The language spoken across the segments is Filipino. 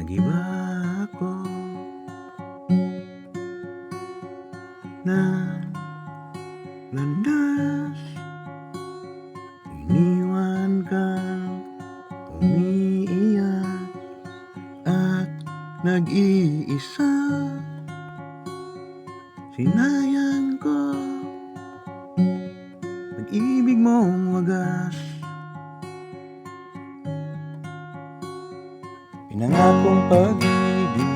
Nag-iba ako na landas Iniwan ka umiiyak at nag-iisa Sinayang Pinangakong pag-ibig.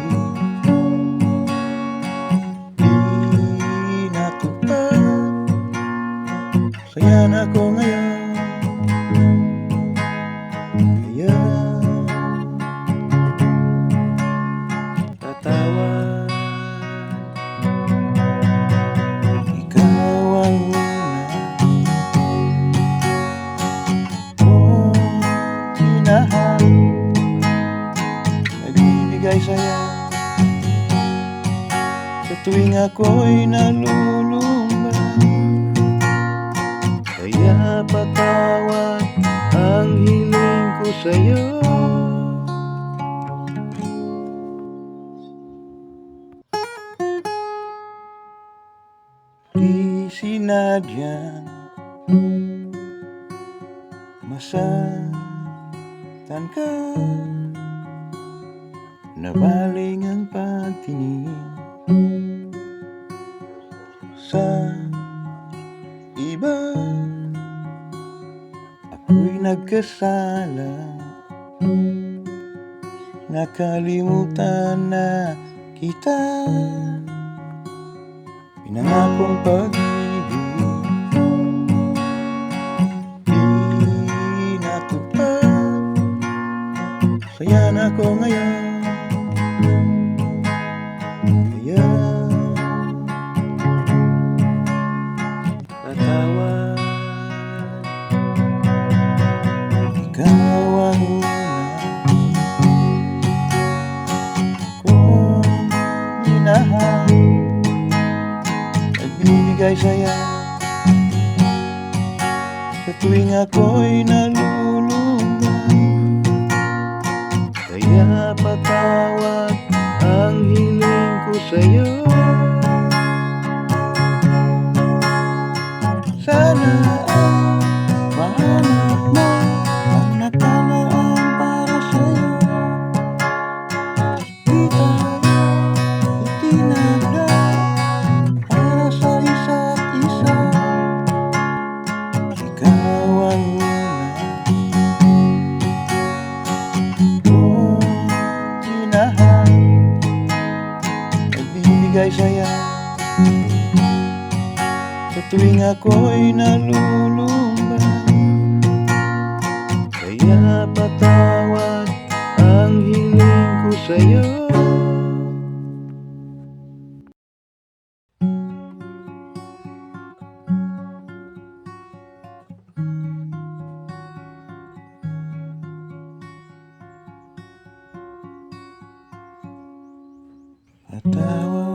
Di natupad Saya na ako ngayon tuwing ako'y nalulumba Kaya patawad ang hiling ko sa'yo. Di sinadyang Masaktan ka Nabaling ang pagtingin nagkasala. Nakalimutan na kita. Pinangakong pag-ibig. Di natupad Saya na ako ngayon Nagbibigay saya Sa tuwing ako'y nalulungga Nagbibigay saya Sa tuwing ako'y nalulumba Kaya patawad ang hiling ko sa'yo. At tawa